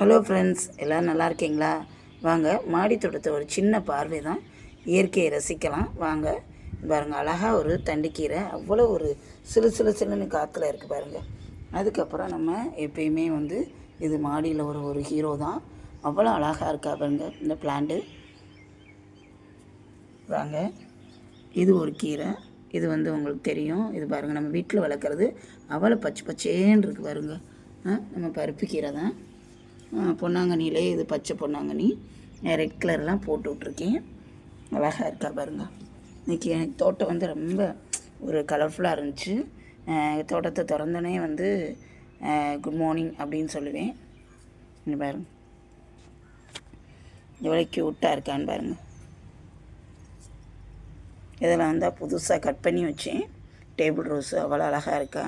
Hello friends எல்லோரும் நல்லா இருக்கீங்களா? வாங்க மாடி தோட்டத்தை ஒரு சின்ன பார்வை தான் இயற்கையை ரசிக்கலாம். வாங்க பாருங்கள் அழகாக ஒரு தண்டிக்கீரை. அவ்வளோ ஒரு சிலு சிலு சிலுன்னு காற்றுல இருக்குது பாருங்கள் அதுக்கப்புறம் நம்ம எப்பயுமே வந்து இது மாடியில் ஒரு ஒரு ஹீரோ தான். அவ்வளோ அழகாக இருக்கா பாருங்க இந்த பிளான்ட்டு வாங்க இது ஒரு கீரை. இது வந்து உங்களுக்கு தெரியும். இது பாருங்கள் நம்ம வீட்டில் வளர்க்குறது. அவ்வளோ பச்சை பச்சேன்னு இருக்குது பாருங்க. நம்ம பருப்பு கீரை தான் பொன்னாங்கண்ணிலே இது பச்சை பொன்னாங்கண்ணி. ரெட் கலர்லாம் போட்டு விட்ருக்கேன் அழகாக இருக்கா பாருங்க. இன்றைக்கி எனக்கு தோட்டம் வந்து ரொம்ப ஒரு கலர்ஃபுல்லாக இருந்துச்சு. தோட்டத்தை திறந்தோடனே வந்து குட் மார்னிங் அப்படின்னு சொல்லுவேன். பாருங்க. எவ்வளோ க்யூட்டாக இருக்கான்னு பாருங்கள் இதெல்லாம் வந்தால் புதுசாக கட் பண்ணி வச்சேன். டேபிள் ரோஸ் அவ்வளோ அழகாக இருக்கா.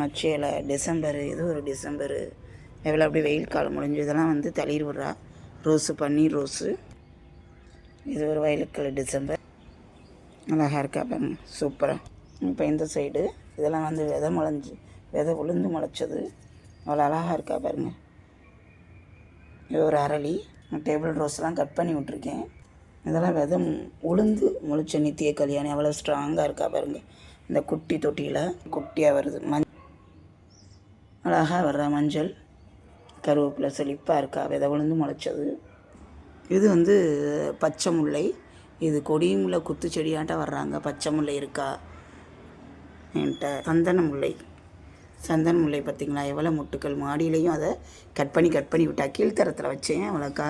நச்சேல டிசம்பரு இது ஒரு டிசம்பரு எவ்வளோ அப்படி வெயில் காலம் முடிஞ்சு இதெல்லாம் வந்து தளிர் விட்றா. ரோஸு பன்னீர் ரோஸு. இது ஒரு வயலுக்கு டிசம்பர். அழகாக இருக்கா பாருங்க. சூப்பராக இப்போ இந்த சைடு இதெல்லாம் வந்து விதை முளைஞ்சி விதை உளுந்து முளைச்சது. அவ்வளோ அழகாக இருக்கா பாருங்க. இது ஒரு அரளி. டேபிள் ரோஸ்லாம் கட் பண்ணி விட்ருக்கேன் இதெல்லாம் விதை உளுந்து முளைச்ச நித்திய கல்யாணி. அவ்வளோ ஸ்ட்ராங்காக இருக்கா பாருங்க. இந்த குட்டி தொட்டியில் குட்டியாக வருது. மஞ் அழகாக வர்ற மஞ்சள். கருவேப்பிலை செழிப்பாக இருக்கா? விதை விழுந்து முளைச்சது. இது வந்து பச்சை முல்லை. இது கொடியும் முல்லை குத்து செடியாட்ட வர்றாங்க. பச்சை முல்லை இருக்கா? என்கிட்ட சந்தன முல்லை. சந்தன முல்லை பார்த்திங்களா? எவ்வளோ முட்டுக்கள். மாடியிலையும் அதை கட் பண்ணி கட் பண்ணி விட்டா கீழ்த்தரத்தில் வச்சேன். அவ்வளோக்கா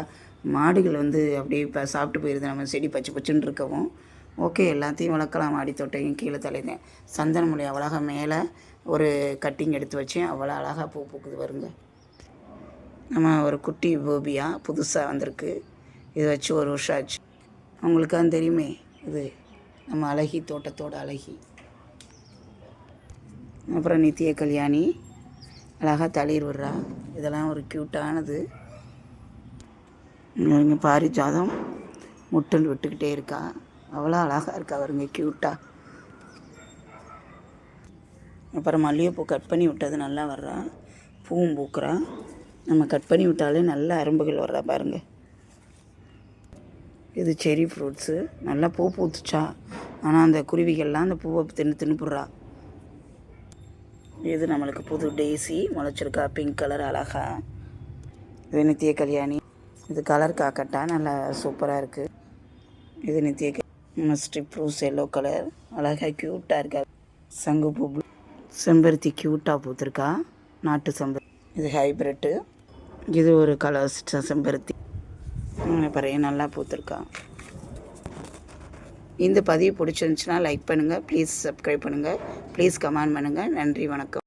மாடுகள் வந்து அப்படியே இப்போ சாப்பிட்டு போயிடுது நம்ம செடி பச்சை பச்சுன்னு இருக்கவும். ஓகே எல்லாத்தையும் வளர்க்கலாம். மாடி தோட்டையும் கீழே தலைங்க சந்தன முல்லை அவ்வளோகா மேலே ஒரு கட்டிங் எடுத்து வச்சேன். அவ்வளோ அழகாக பூ பூக்குது வருங்க நம்ம ஒரு குட்டி போபியா புதுசாக வந்திருக்கு. இது வச்சு ஒரு வருஷம் ஆச்சு. உங்களுக்காக தெரியுமே இது நம்ம அழகி தோட்டத்தோட அழகி. அப்புறம் நித்திய கல்யாணி அழகாக தளிர் விடுறா. இதெல்லாம் ஒரு க்யூட்டானது இங்கே பாரிஜாதம் முட்டல் விட்டுக்கிட்டே இருக்கா. அவ்வளோ அழகாக இருக்கா வருங்க க்யூட்டாக அப்புறம் மல்லிகைப்பூ கட் பண்ணி விட்டது நல்லா வர்றா. பூவும் பூக்குறா. நம்ம கட் பண்ணி விட்டாலே நல்ல அரும்புகள் வர்றா பாருங்கள் இது செரி ஃப்ரூட்ஸு நல்லா பூ பூத்துச்சா? ஆனால் அந்த குருவிகள்லாம் அந்த பூவை தின்னு தின்னுப்புடுறா இது நம்மளுக்கு புது டேசி முளைச்சிருக்கா பிங்க் கலர் அழகா. இது நித்திய கல்யாணி. இது கலர் காக்கட்டா நல்லா சூப்பராக இருக்குது இது நித்திய க- ஸ்ட்ரிப் ரூஸ் எல்லோ கலர் அழகாக க்யூட்டாக இருக்கா. சங்குப்பூ பூ செம்பருத்தி க்யூட்டாக பூத்துருக்கா. நாட்டு செம்பருத்தி. இது ஹைப்ரிட்டு இது ஒரு கலர்ஸ் செம்பருத்தி. ம், பாருங்க நல்லா பூத்துருக்கான் இந்த பதிவு பிடிச்சிருந்துச்சுன்னா லைக் பண்ணுங்கள் ப்ளீஸ் சப்ஸ்கிரைப் பண்ணுங்கள் ப்ளீஸ் கமெண்ட் பண்ணுங்கள் நன்றி வணக்கம்.